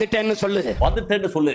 வந்துட்டேன்னு சொல்லு. வந்துட்டேன்னு சொல்லு.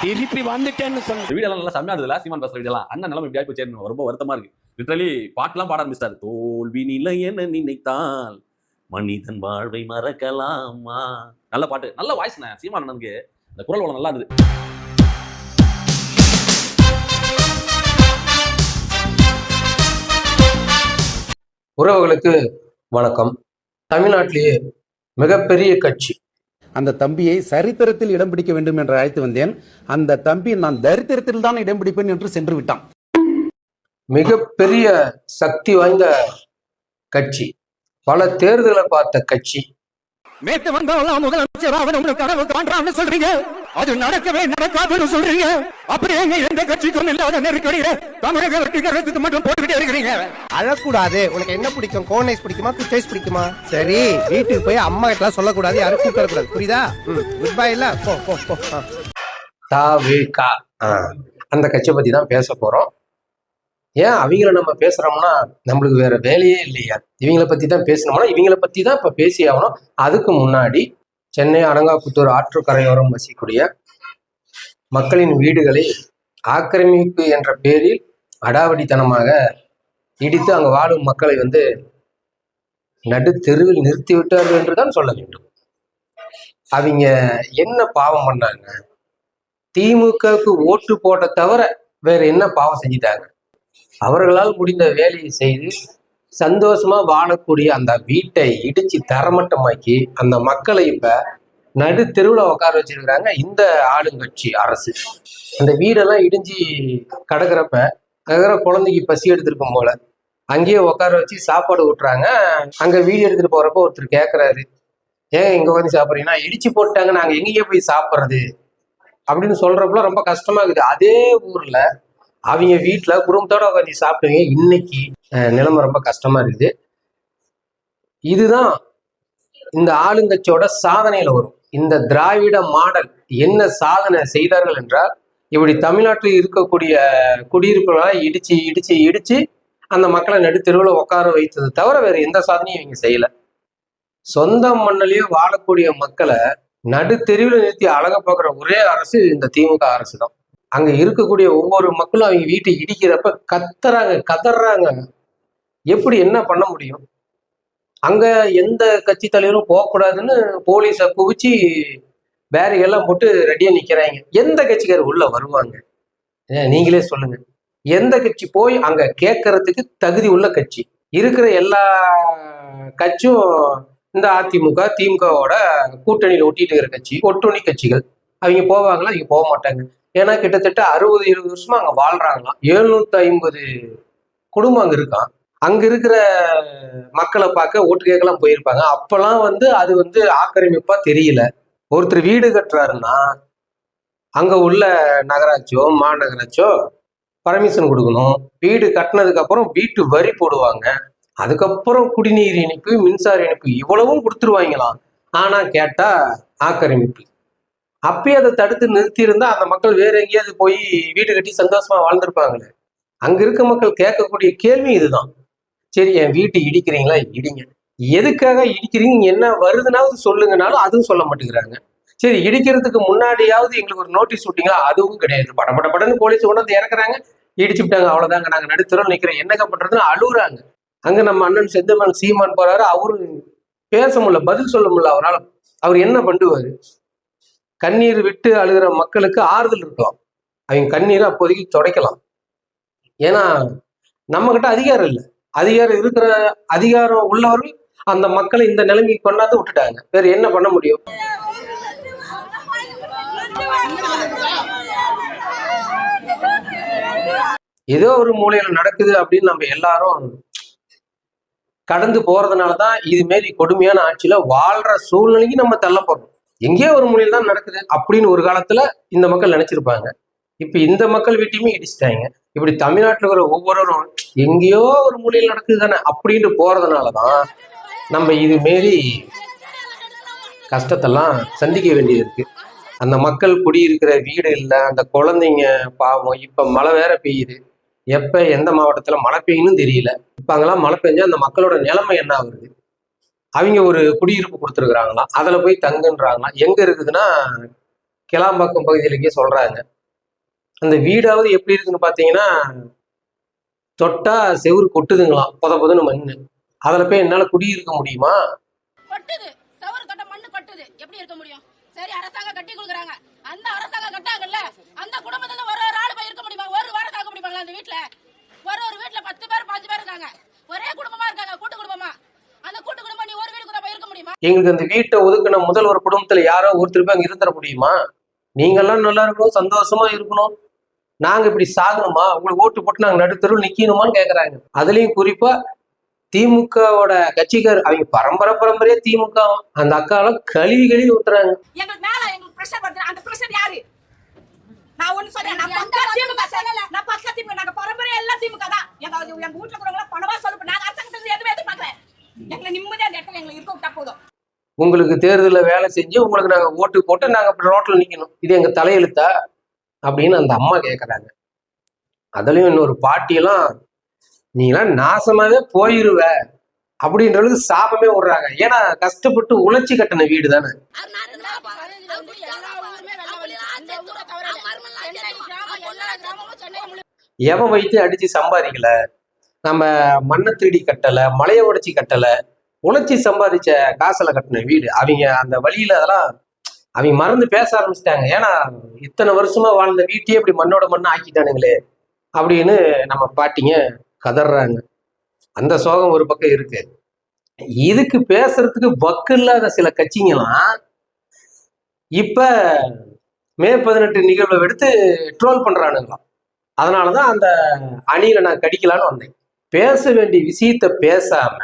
திருப்பி வந்துட்டேன்னு சொல்லு. வீடியோ நல்லா செம்மையா இருந்ததுல சீமான் பேசுற வீடியோ அண்ணன் நிலைமை இப்படி ஆகி ரொம்ப வருத்தமா இருக்கு. லிட்டரலி பாட்டுலாம் பாட ஆரம்பிச்சிட்டாரு. தோல்வி நிலை என நினைத்தால் மனிதன் வாழ்வை மறக்கலாமா? நல்ல பாட்டு. நல்ல வாய்ஸ்ண்ணே சீமான் அண்ணனுக்கு. இந்த குரல் வளம் நல்லா இருந்தது. உறவுகளுக்கு வணக்கம். தமிழ்நாட்டிலேயே மிகப்பெரிய கட்சி. அந்த தம்பியை சரித்திரத்தில் இடம் பிடிக்க வேண்டும் என்று அழைத்து வந்தேன். அந்த தம்பி நான் தரித்திரத்தில் தான் இடம் பிடிப்பேன் என்று சென்று விட்டான். மிகப்பெரிய சக்தி வாய்ந்த கட்சி. பல தேர்தலை பார்த்த கட்சி. நேத்து வந்தவெல்லாம் முதலமைச்சர் கனவு காண்றான்னு சொல்றீங்க. அது நடக்கவே நடக்காதுன்னு சொல்றீங்க. அப்படியே எங்க எந்த கட்சிக்கும் இல்லாத நெருக்கடியில தமிழக வெற்றிகரத்துக்கு மட்டும் போட்டுக்கிட்டே இருக்கிறீங்க. அழக்கூடாது. உனக்கு என்ன பிடிக்கும்? கோன் ஐஸ் பிடிக்குமா? குட் ஐஸ் பிடிக்குமா? சரி வீட்டுக்கு போய் அம்மா கிட்ட சொல்லக்கூடாது. யாரும் கூப்பிட்டு வரக்கூடாது. புரியுதா? குட் பை இல்ல போ போ போ. ஆ. தா வே கா. ஆ, அந்த கட்சியை பத்தி தான் பேச போறோம். ஏன் அவங்கள நம்ம பேசுறோம்னா நம்மளுக்கு வேற வேலையே இல்லையா? இவங்கள பத்தி தான் பேசணும்னா இவங்கள பத்தி தான் இப்ப பேசி ஆகணும். அதுக்கு முன்னாடி சென்னை அனங்காபுத்தூர் ஆற்றுக்கரையோரம் வசிக்கூடிய மக்களின் வீடுகளை ஆக்கிரமிப்பு என்ற பேரில் அடாவடித்தனமாக இடித்து அங்கு வாழும் மக்களை வந்து நடு தெருவில் நிறுத்தி விட்டார்கள் என்று தான் சொல்ல வேண்டும். அவங்க என்ன பாவம் பண்ணாங்க? திமுகவுக்கு ஓட்டு போட்ட தவிர வேற என்ன பாவம் செஞ்சிட்டாங்க? அவர்களால் முடிந்த வேலையை செய்து சந்தோஷமா வாழக்கூடிய அந்த வீட்டை இடிச்சு தரமட்டமாக்கி அந்த மக்களை இப்ப நடு தெருவில் உட்கார வச்சிருக்கிறாங்க இந்த ஆளுங்கட்சி அரசு. அந்த வீடெல்லாம் இடிஞ்சு கிடக்குறப்ப கிடக்குற குழந்தைக்கு பசி எடுத்திருக்கும் போல. அங்கேயே உட்கார வச்சு சாப்பாடு ஊட்டுறாங்க. அங்க வீடு எடுத்துட்டு போறப்ப ஒருத்தர் கேட்கறாரு ஏன் இங்க வந்து சாப்பிட்றீங்கன்னா இடிச்சு போட்டாங்க நாங்க எங்கேயே போய் சாப்பிட்றது? அப்படின்னு சொல்றப்பல ரொம்ப கஷ்டமா இருக்குது. அதே ஊர்ல அவங்க வீட்டில் குடும்பத்தோட உட்காந்து சாப்பிடுவீங்க இன்னைக்கு நிலைமை ரொம்ப கஷ்டமா இருக்குது. இதுதான் இந்த ஆளுங்கட்சியோட சாதனையில வரும். இந்த திராவிட மாடல் என்ன சாதனை செய்தார்கள் என்றால் இப்படி தமிழ்நாட்டில் இருக்கக்கூடிய குடியிருப்புகளாக இடிச்சு இடிச்சு இடிச்சு அந்த மக்களை நடுத்தெருவில் உட்கார வைத்தது தவிர வேற எந்த சாதனையும் இவங்க செய்யலை. சொந்த மண்ணிலேயே வாழக்கூடிய மக்களை நடுத்தெருவில் நிறுத்தி அழக பார்க்குற ஒரே அரசு இந்த திமுக அரசு தான் அங்க இருக்கக்கூடிய ஒவ்வொரு மக்களும் அவங்க வீட்டை இடிக்கிறப்ப கத்துறாங்க கதறாங்க. எப்படி என்ன பண்ண முடியும்? அங்க எந்த கட்சி தலைவரும் போகக்கூடாதுன்னு போலீஸை குவிச்சு பேரிகெல்லாம் போட்டு ரெடியா நிக்கிறாங்க. எந்த கட்சிக்காரர் உள்ள வருவாங்க? நீங்களே சொல்லுங்க. எந்த கட்சி போய் அங்க கேட்கறதுக்கு தகுதி உள்ள கட்சி? இருக்கிற எல்லா கட்சியும் இந்த அதிமுக திமுகவோட கூட்டணியில் ஒட்டிட்டு இருக்கிற கட்சி ஒட்டுணி கட்சிகள். அவங்க போவாங்களா? அவங்க போக மாட்டாங்க. ஏன்னா கிட்டத்தட்ட அறுபது இருபது வருஷமா அங்க வாழ்றாங்களாம். எழுநூத்தி ஐம்பது குடும்பம் அங்க இருக்கான் அங்க இருக்கிற மக்களை பார்க்க ஓட்டு கேட்கலாம் போயிருப்பாங்க. அப்பெல்லாம் வந்து அது வந்து ஆக்கிரமிப்பா தெரியல. ஒருத்தர் வீடு கட்டுறாருன்னா அங்க உள்ள நகராட்சியோ மாநகராட்சியோ பர்மிஷன் கொடுக்கணும். வீடு கட்டினதுக்கு அப்புறம் வீட்டு வரி போடுவாங்க. அதுக்கப்புறம் குடிநீர் இணைப்பு மின்சார இணைப்பு இவ்வளவும் கொடுத்துருவாங்களாம். ஆனா கேட்டா ஆக்கிரமிப்பு. அப்பயே அதை தடுத்து நிறுத்தி இருந்தா அந்த மக்கள் வேற எங்கேயாவது போய் வீடு கட்டி சந்தோஷமா வாழ்ந்திருப்பாங்களே. அங்க இருக்க மக்கள் கேட்கக்கூடிய கேள்வி இதுதான். சரி என் வீட்டை இடிக்கிறீங்களா? இடிங்க. எதுக்காக இடிக்கிறீங்க? என்ன வருதுனாவது சொல்லுங்கனாலும் அதுவும் சொல்ல மாட்டேங்கிறாங்க. சரி இடிக்கிறதுக்கு முன்னாடியாவது எங்களுக்கு ஒரு நோட்டீஸ் விட்டீங்களா? அதுவும் கிடையாது. பட பட படன்னு போலீஸ் கொண்டு வந்து இறக்குறாங்க. இடிச்சு விட்டாங்க. அவ்வளவுதாங்க. நாங்க நடுத்தரம் நிக்கிறோம். என்னங்க பண்றதுன்னு அழுகுறாங்க. அங்க நம்ம அண்ணன் செந்தமன் சீமான் போறாரு. அவரு பேச முடியல பதில் சொல்ல முடியல அவரால். அவர் என்ன பண்ணுவாரு? கண்ணீர் விட்டு அழுகிற மக்களுக்கு ஆறுதல் இருக்கலாம். அவங்க கண்ணீரை அப்போதைக்கு துடைக்கலாம். ஏன்னா நம்ம கிட்ட அதிகாரம் இல்லை. அதிகாரம் இருக்கிற அதிகாரம் உள்ளவர்கள் அந்த மக்களை இந்த நிலைமைக்கு கொண்டாந்து விட்டுட்டாங்க. வேற என்ன பண்ண முடியும்? ஏதோ ஒரு மூலையில நடக்குது அப்படின்னு நம்ம எல்லாரும் கடந்து போறதுனால தான் இது மாரி கொடுமையான ஆட்சியில வாழ்ற சூழ்நிலைக்கு நம்ம தள்ளப்படுறோம். எங்கேயோ ஒரு மூலையில தான் நடக்குது அப்படின்னு ஒரு காலத்துல இந்த மக்கள் நினைச்சிருப்பாங்க. இப்ப இந்த மக்கள் வீட்டையுமே இடிச்சிட்டாங்க. இப்படி தமிழ்நாட்டுல இருக்கிற ஒவ்வொருவரும் எங்கேயோ ஒரு மூலையில் நடக்குது தானே அப்படின்ட்டு போறதுனாலதான் நம்ம இது மாரி கஷ்டத்தெல்லாம் சந்திக்க வேண்டியது இருக்கு அந்த மக்கள் குடியிருக்கிற வீடு இல்லை அந்த குழந்தைங்க பாவம் இப்ப மழை வேற பெய்யுது. எப்ப எந்த மாவட்டத்துல மழை பெய்யும்னு தெரியல. இப்ப அங்கெல்லாம் மழை பெஞ்சா அந்த மக்களோட நிலைமை என்ன ஆகுது அவங்க ஒரு குடியிருப்பு கொடுத்துருக்குறாங்களாம். அதில் போய் தங்குன்றாங்களாம். எங்கே இருக்குதுன்னா கிளாம்பாக்கம் பகுதியிலேயே சொல்கிறாங்க அந்த வீடாவது எப்படி இருக்குன்னு பார்த்தீங்கன்னா தொட்டா செவுரு கொட்டுதுங்களாம். புத புதன்னு மண்ணு. அதில் போய் என்னால் குடியிருக்க முடியுமா? கொட்டுது. சவறு கட்ட மண்ணு கொட்டுது. எப்படி இருக்க முடியும்? சரி அரசாங்கம் கட்டி கொடுக்குறாங்க. அந்த அரசாங்கம் கட்டாங்கல்ல? அந்த குடும்பத்துல ஒரு ஒரு ஆள் போய் இருக்க முடியுமா? ஒரு வாரம் தாக்க முடியுமாங்களா அந்த வீட்டுல ஒரு ஒரு வீட்டுல பத்து பேர் பாஞ்சு பேர் இருக்காங்க. ஒரே குடும்பமா இருக்காங்க கூட்டு குடும்பமா அந்த கூட்டு குடும்பம் நீ ஒரு வீட்டுக்குள்ள போய் இருக்க முடியுமா எங்களுக்கு அந்த வீட்டை ஒதுக்கின முதல் ஒரு குடும்பத்துல யாரோ ஒருத்தர் போய் அங்க இருந்துட முடியுமா? நீங்கெல்லாம் நல்லா இருக்கணும் சந்தோஷமா இருக்கணும். நாங்க இப்படி சாகணுமா? உங்களுக்கு ஓட்டு போட்டு நாங்க நடுத்தருள் நிக்கணுமான்னு கேக்குறாங்க. அதுலயும் குறிப்பா திமுகவோட கட்சிக்கார் அவங்க பரம்பரை பரம்பரையா திமுக. அந்த அக்காலாம் கழுவி கழுவி ஊத்துறாங்க. எங்களுக்கு மேல எங்களுக்கு பிரஷர் வருது. அந்த பிரஷர் யாரு? நான் ஒண்ணு சொல்றேன். நான் பக்கா திமுக சொல்லல. நான் பக்கா திமுக. நாங்க பரம்பரை எல்லாம் திமுக தான். எங்க வீட்டுல இருக்கிறவங்க பணமா சொல்லுங்க நாங்க அரசாங்கத்துல எதுவுமே எதிர்பார்க்கல. எங்களை நிம்மதியா அந்த இடத்துல எங்களை இருக்க விட்டா போதும். உங்களுக்கு தேர்தலில் வேலை செஞ்சு உங்களுக்கு நாங்கள் ஓட்டு போட்டு நாங்கள் அப்படி ரோட்ல இது எங்கள் தலையெழுத்தா? அப்படின்னு அந்த அம்மா கேட்குறாங்க அதுலேயும் இன்னொரு பாட்டியெல்லாம் நீலாம் நாசமாவே போயிருவ அப்படின்றதுக்கு சாபமே விடுறாங்க. ஏன்னா கஷ்டப்பட்டு உழைச்சி கட்டின வீடு தானே எவன் வைத்து அடிச்சு சம்பாதிக்கல? நம்ம மண்ணை திருடி கட்டலை மலையை உடைச்சி கட்டலை உழைச்சி சம்பாதிச்ச காசுல கட்டின வீடு. அவங்க அந்த வழியில அதெல்லாம் அவங்க மறந்து பேச ஆரம்பிச்சிட்டாங்க. ஏன்னா இத்தனை வருஷமா வாழ்ந்த வீட்டையே இப்படி மண்ணோட மண்ணை ஆக்கிட்டானுங்களே அப்படின்னு நம்ம பாட்டிங்க கதறாங்க. அந்த சோகம் ஒரு பக்கம் இருக்கு. இதுக்கு பேசுறதுக்கு வக்கு இல்லாத சில கட்சிங்கெல்லாம் இப்ப மே பதினெட்டு நிகழ்வை எடுத்து ட்ரோல் பண்றானுங்களாம். அதனாலதான் அந்த அணியில நான் கடிக்கலான்னு வந்தேன். பேச வேண்டிய விஷயத்த பேசாம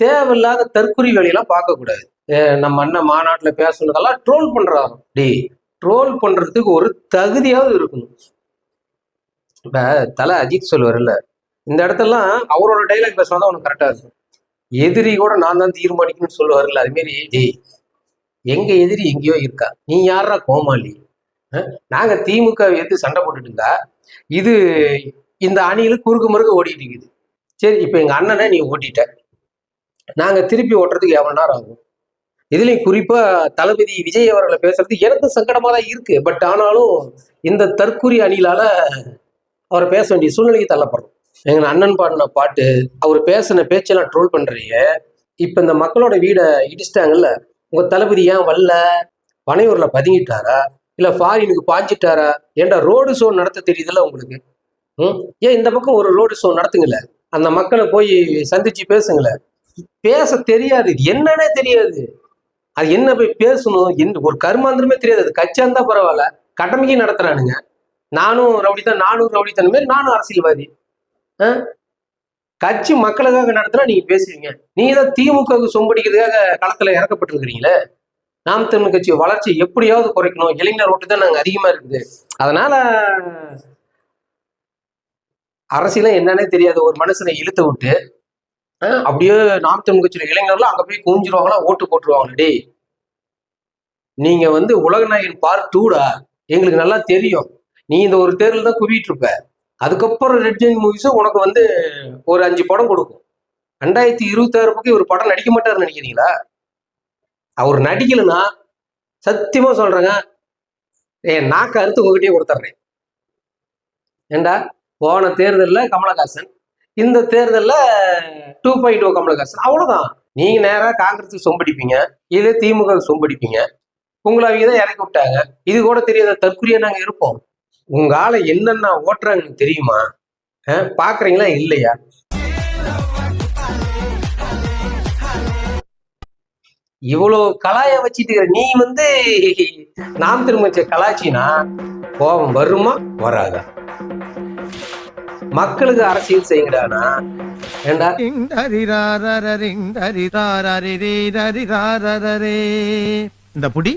தேவையில்லாத தற்குறி வேலையெல்லாம் பார்க்கக்கூடாது. நம்ம அண்ணன் மாநாட்டில் பேசுனதெல்லாம் ட்ரோல் பண்ணுறாங்க டி ட்ரோல் பண்றதுக்கு ஒரு தகுதியாவது இருக்கணும். இப்ப தலை அஜித் சொல்லுவார்ல இந்த இடத்தெல்லாம் அவரோட டைலாக் பேசினா உனக்கு கரெக்டாக இருக்கும். எதிரி கூட நான் தான் தீர்மானிக்கணும்னு சொல்லுவார்ல அது மாரி டேய் எங்க எதிரி எங்கேயோ இருக்கா? நீ யாரா கோமாளி? நாங்கள் நாங்க திமுக எடுத்து சண்டை போட்டுட்டு இருந்தா இது இந்த அணியில குறுக்கு முறுக்கு ஓடிட்டு இருக்குது. சரி இப்போ எங்க அண்ணனை நீ ஓட்டிட்ட. நாங்கள் திருப்பி ஓட்டுறதுக்கு எவ்வளோ நேரம் ஆகும்? இதுலேயும் குறிப்பாக தளபதி விஜய் அவர்களை பேசுறது எனக்கு சங்கடமாக தான் இருக்கு. பட் ஆனாலும் இந்த தற்கூரி அணிகளால் அவரை பேச வேண்டிய சூழ்நிலைக்கு தள்ளப்படுறோம் எங்கள் அண்ணன் பாடின பாட்டு அவர் பேசின பேச்செல்லாம் ட்ரோல் பண்ணுறீங்க இப்போ இந்த மக்களோட வீடை இடிச்சிட்டாங்கல்ல உங்கள் தளபதி ஏன் வரல? பனையூரில் பதுங்கிட்டாரா? இல்லை ஃபாரினுக்கு பாஞ்சிட்டாரா? ஏன்டா ரோடு ஷோ நடத்த தெரியுதுல்ல உங்களுக்கு? ம்? ஏன் இந்த பக்கம் ஒரு ரோடு ஷோ நடத்துங்களேன் அந்த மக்களை போய் சந்திச்சு பேசுங்களேன் பேச தெரியாது. இது என்னன்னே தெரியாது. அது என்ன போய் பேசணும் என் ஒரு கருமாந்திரமே தெரியாது. அது கட்சியா இருந்தா பரவாயில்ல. கடமைக்கு நடத்துறானுங்க. நானும் ரவுடி தான் நானும் ரவுடி தான் மாரி நானும் அரசியல்வாதி. கட்சி மக்களுக்காக நடத்துனா நீங்க பேசுவீங்க. நீங்க தான் திமுகவுக்கு சொம்படிக்கிறதுக்காக களத்துல இறக்கப்பட்டிருக்கிறீங்களே. நாம் தமிழ் கட்சி வளர்ச்சி எப்படியாவது குறைக்கணும். இளைஞர் ஓட்டு தான் நாங்க அதிகமா இருக்குது. அதனால அரசியல என்னன்னே தெரியாது ஒரு மனுஷனை இழுத்து விட்டு அப்படியே நாம் முக்கிய கட்சியில இளைஞர்லாம் அங்க போய் குஞ்சிருவாங்களா ஓட்டு போட்டுருவாங்களா? டேய் நீங்க வந்து உலகநாயகன் பார்ட் டூடா எங்களுக்கு நல்லா தெரியும். நீ இந்த ஒரு தேர்வில் தான் குவிட்டு இருப்ப அதுக்கப்புறம் ரெட் ஜெயின் மூவிஸும் உனக்கு வந்து ஒரு அஞ்சு படம் கொடுக்கும். ரெண்டாயிரத்தி இருபத்தி ஆறு பக்கம் ஒரு படம் நடிக்க மாட்டாருன்னு நினைக்கிறீங்களா? அவர் நடிக்கலைன்னா சத்தியமா சொல்றேங்க ஏ நாக்கு அறுத்து உங்ககிட்டயே கொடுத்துட்றேன் ஏண்டா? போன தேர்தலில் கமலஹாசன் இந்த தேர்தலில் டூ பாயிண்ட் ஓ கமலஹாசன். அவ்வளோதான் நீங்க நேரா காங்கிரஸுக்கு சொம்படிப்பீங்க. இதே திமுக சொம்படிப்பீங்க. உங்களை அவங்க தான் இறக்கி விட்டாங்க. இது கூட தெரியாத தற்குறியா நாங்க இருப்போம். உங்க ஆளை என்னென்ன ஓட்டுறாங்கன்னு தெரியுமா? அஹ், பாக்குறீங்களா இல்லையா? இவ்வளவு கலாய வச்சுட்டு நீ வந்து நாம் திரும்ப கலாச்சினா கோபம் வருமா? வராதா? மக்களுக்கு அரசியல் செய்யுங்கடானா ஏண்டா? இந்த புடி.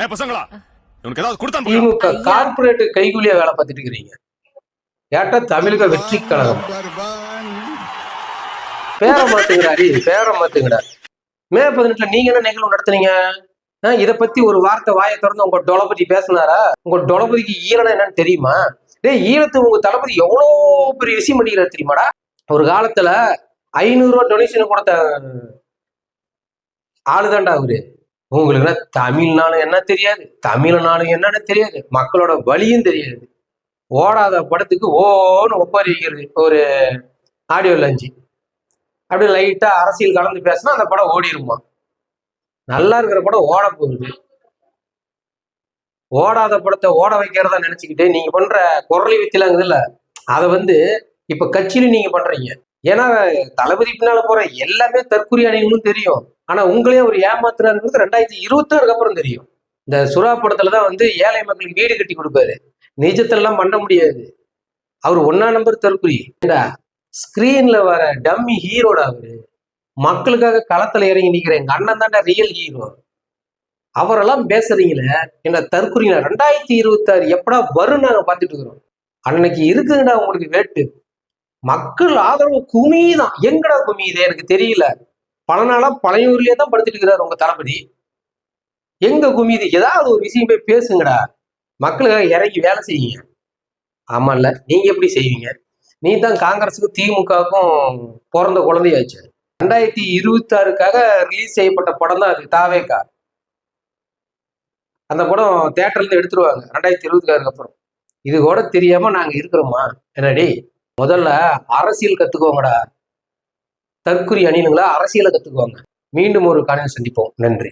ஏ பசங்களா உனக்கு ஏதாவது கொடுத்தா திமுக கார்பரேட் கைகூலியா வேலை பார்த்துட்டு இருக்கிறீங்க. ஏட்டா தமிழக வெற்றி கழகம். பேர மாத்துங்கிறாரு பேர மாத்துங்கடா மே பதினெட்டுல நீங்க என்ன நிகழ்வு நடத்துனீங்க? இத பத்தி ஒரு வார்த்தை வாயை திறந்து உங்க தளபதி பேசினாரா? உங்க தளபதிக்கு ஈரனா என்னன்னு தெரியுமா? டேய் ஈழத்து உங்க தளபதி எவ்வளோ பெரிய விஷயம் பண்ணிக்கிறார் தெரியுமாடா? ஒரு காலத்துல ஐநூறு ரூபா டொனேஷன் கொடுத்த ஆளுதான்டா அவரு. உங்களுக்கு தமிழ்னாலும் என்ன தெரியாது? தமிழ்னாலும் என்னன்னு தெரியாது. மக்களோட வழியும் தெரியாது. ஓடாத படத்துக்கு ஓன்னு ஒப்பாரி வைக்கிறது. ஒரு ஆடியோ லஞ்சு அப்படியே லைட்டா அரசியல் கலந்து பேசினா அந்த படம் ஓடிருமா? நல்லா இருக்கிற படம் ஓட போகுது. ஓடாத படத்தை ஓட வைக்கிறதா நினைச்சுக்கிட்டு நீங்க பண்ற குரலி வித்திலாங்குதுல்ல அதை வந்து இப்ப கட்சியில நீங்க பண்றீங்க. ஏன்னா தளபதி பின்னால போற எல்லாமே தற்கொலை அணிகளும் தெரியும். ஆனா உங்களே ஒரு ஏமாத்துறாருங்கிறது ரெண்டாயிரத்தி இருபத்தாறுக்கு அப்புறம் தெரியும். இந்த சுறா படத்துல தான் வந்து ஏழை மக்களுக்கு வீடு கட்டி கொடுப்பாரு. நிஜத்திலலாம் பண்ண முடியாது. அவர் ஒன்னா நம்பர் தற்கொலை ஸ்கிரீன்ல வர டம்மி ஹீரோட அவரு. மக்களுக்காக களத்துல இறங்கி நிக்கிற எங்க அண்ணன் தான்டா ரியல் ஹீரோ அவரெல்லாம் பேசுறீங்களே என்ன தற்குறிங்க ரெண்டாயிரத்தி இருபத்தாறு எப்படா வரும் நாங்க பார்த்துட்டு இருக்கிறோம். அன்னைக்கு இருக்குதுடா உங்களுக்கு வேட்டு. மக்கள் ஆதரவு குமிதான். எங்கடா குமியுது எனக்கு தெரியல. பல நாளா பழையூர்லயே தான் படுத்துட்டு இருக்கிறார் உங்க தளபதி. எங்க குமியுது ஏதாவது ஒரு விஷயம் போய் பேசுங்கடா. மக்களுக்காக இறங்கி வேலை செய்யுங்க. ஆமால்ல நீங்க எப்படி செய்வீங்க? நீ தான் காங்கிரஸுக்கும் திமுகவுக்கும் பிறந்த குழந்தையாச்சு. ரெண்டாயிரத்தி இருபத்தி ஆறுக்காக ரிலீஸ் செய்யப்பட்ட படம் தான் அது தாவேக்கா. அந்த படம் தேட்டர்லேருந்து எடுத்துருவாங்க ரெண்டாயிரத்தி இருபத்தி ஆறுக்கு அப்புறம் இது கூட தெரியாம நாங்க இருக்கிறோமா? என்னடி? முதல்ல அரசியல் கத்துக்கோங்கடா. தற்குறி அணிலுங்களா? அரசியலை கத்துக்குவாங்க. மீண்டும் ஒரு காணொலி சந்திப்போம். நன்றி.